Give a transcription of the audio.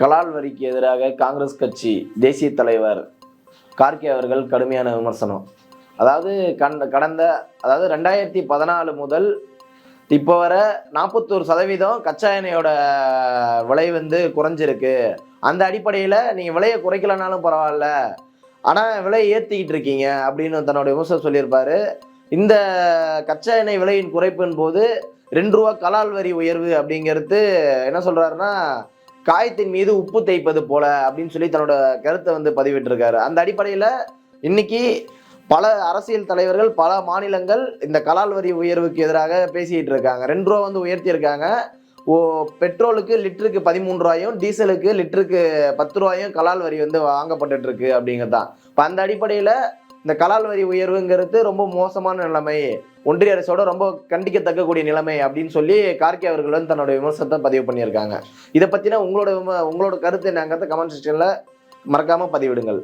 கலால் வரிக்கு எதிராக காங்கிரஸ் கட்சி தேசிய தலைவர் கார்கே அவர்கள் கடுமையான விமர்சனம். அதாவது கண் கடந்த அதாவது ரெண்டாயிரத்தி பதினாலு முதல் இப்போ வர நாற்பத்தோரு சதவீதம் கச்சா எண்ணெயோட விலை வந்து குறைஞ்சிருக்கு. அந்த அடிப்படையில் நீங்கள் விலையை குறைக்கலனாலும் பரவாயில்ல. ஆனால் விலையை ஏற்றிக்கிட்டு இருக்கீங்க அப்படின்னு தன்னோட விமர்சனம் சொல்லியிருப்பார். இந்த கச்சா எண்ணெய் விலையின் குறைப்பின் போது ரெண்டு ரூபா கலால் வரி உயர்வு அப்படிங்கிறது என்ன சொல்கிறாருன்னா காயத்தின் மீது உப்பு தேய்ப்பது போல அப்படின்னு சொல்லி தன்னோட கருத்தை வந்து பதிவிட்டிருக்காரு. அந்த அடிப்படையில் இன்னைக்கு பல அரசியல் தலைவர்கள் பல மாநிலங்கள் இந்த கலால் வரி உயர்வுக்கு எதிராக பேசிட்டு இருக்காங்க. ரெண்டு ரூபா வந்து உயர்த்தியிருக்காங்க ஓ பெட்ரோலுக்கு லிட்டருக்கு பதிமூணு ரூபாயும் டீசலுக்கு லிட்டருக்கு பத்து ரூபாயும் கலால் வரி வந்து வாங்கப்பட்டுட்டு இருக்கு அப்படிங்கிறதான் இப்போ அந்த அடிப்படையில் இந்த கலால் வரி உயர்வுங்கிறது ரொம்ப மோசமான நிலைமை. ஒன்றிய அரசோட ரொம்ப கண்டிக்கத்தக்கக்கூடிய நிலைமை அப்படின்னு சொல்லி கார்கே அவர்கள் வந்து தன்னோட விமர்சனத்தை பதிவு பண்ணியிருக்காங்க. இதை பற்றின உங்களோட விம- உங்களோட கருத்து என்னங்கிறத கமெண்ட் செக்ஷனில் மறக்காமல் பதிவிடுங்கள்.